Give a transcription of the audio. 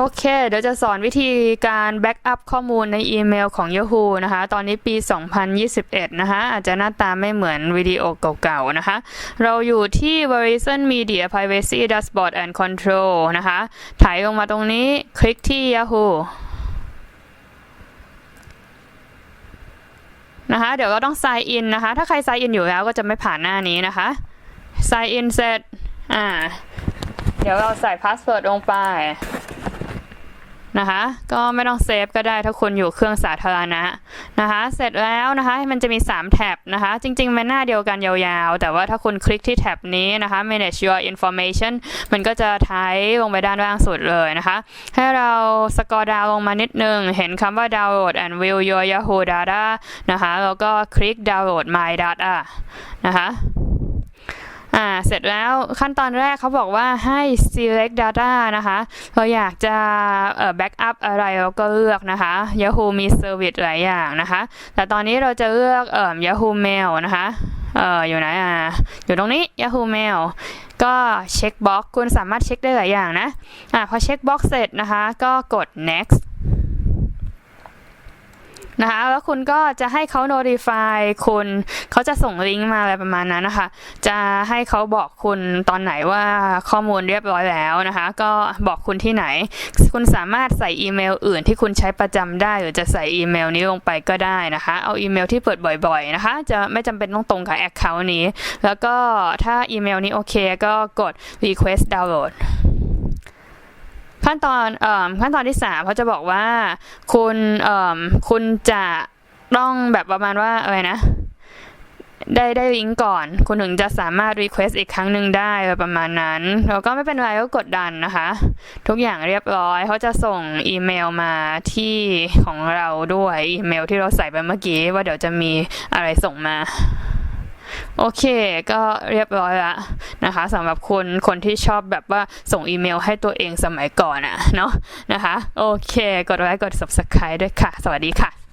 โอเค เดี๋ยวจะสอนวิธีการแบ็กอัพข้อมูลในอีเมลของ Yahoo นะคะ ตอนนี้ปี 2021 นะคะ อาจจะหน้าตาไม่เหมือนวิดีโอเก่าๆ นะคะ เราอยู่ที่ Verizon Media Privacy Dashboard and Control นะคะถ่ายลงมาตรงนี้คลิกที่ Yahoo นะคะ เดี๋ยวก็ต้อง sign in นะคะ ถ้าใคร sign in อยู่แล้วก็จะไม่ผ่านหน้านี้นะคะ sign in เสร็จ อ่า เดี๋ยวเราใส่พาสเวิร์ดลงไป นะคะ ก็ไม่ต้องเซฟก็ได้ถ้าคุณอยู่เครื่องสาธารณะนะคะ เสร็จแล้วนะคะมันจะมี 3 แท็บนะคะ จริง ๆ มันหน้าเดียวกันยาวๆ แต่ว่าถ้าคุณคลิกที่แท็บนี้นะคะ manage your information มันก็จะท้ายลงไปด้านล่างสุดเลยนะคะ ให้เราสกอร์ดาวลงมานิดนึง เห็นคำว่า download and view your Yahoo data นะคะ แล้วก็คลิก download my data นะคะ อ่าเสร็จแล้วขั้นตอนแรกเขาบอกว่าให้ select data นะคะเราอยากจะเอ่อ backup อะไรเราก็เลือกนะคะ Yahoo มี service หลายอย่างนะคะ แต่ตอนนี้เราจะเลือกเอ่อ Yahoo Mail นะคะเอ่ออยู่ไหนอะอยู่ตรงนี้ Yahoo Mail ก็เช็คบ็อกคุณสามารถเช็คได้หลายอย่างนะอ่าพอเช็คบ็อกเสร็จนะคะ ก็กด next นะคะแล้วคุณก็จะให้เขา notify คุณเขาจะส่งลิงก์มาอะไรประมาณนั้นนะคะ จะให้เขาบอกคุณตอนไหนว่าข้อมูลเรียบร้อยแล้วนะคะ ก็บอกคุณที่ไหน คุณสามารถใส่อีเมลอื่นที่คุณใช้ประจำได้ หรือจะใส่อีเมลนี้ลงไปก็ได้นะคะ เอาอีเมลที่เปิดบ่อยๆนะคะ จะไม่จำเป็นต้องตรงกับแอคเคาท์นี้ แล้วก็ถ้าอีเมลนี้โอเคก็กด request download ขั้นตอนเอ่อขั้นตอนที่สามเขาจะบอกว่าคุณเอ่อคุณจะต้องแบบประมาณว่าอะไรนะ ได้ได้ลิงก์ก่อน คุณถึงจะสามารถ request อีกครั้งหนึ่งได้ประมาณนั้นแล้วก็ไม่เป็นไรก็กดดันนะคะ ทุกอย่างเรียบร้อยเขาจะส่งอีเมลมาที่ของเราด้วยอีเมลที่เราใส่ไปเมื่อกี้ว่าเดี๋ยวจะมีอะไรส่งมา โอเค ก็เรียบร้อยละนะคะสำหรับคนคนที่ชอบแบบว่าส่งอีเมลให้ตัวเองสมัยก่อนอะเนาะนะคะ โอเค กดไลค์กด subscribe ด้วยค่ะ สวัสดีค่ะ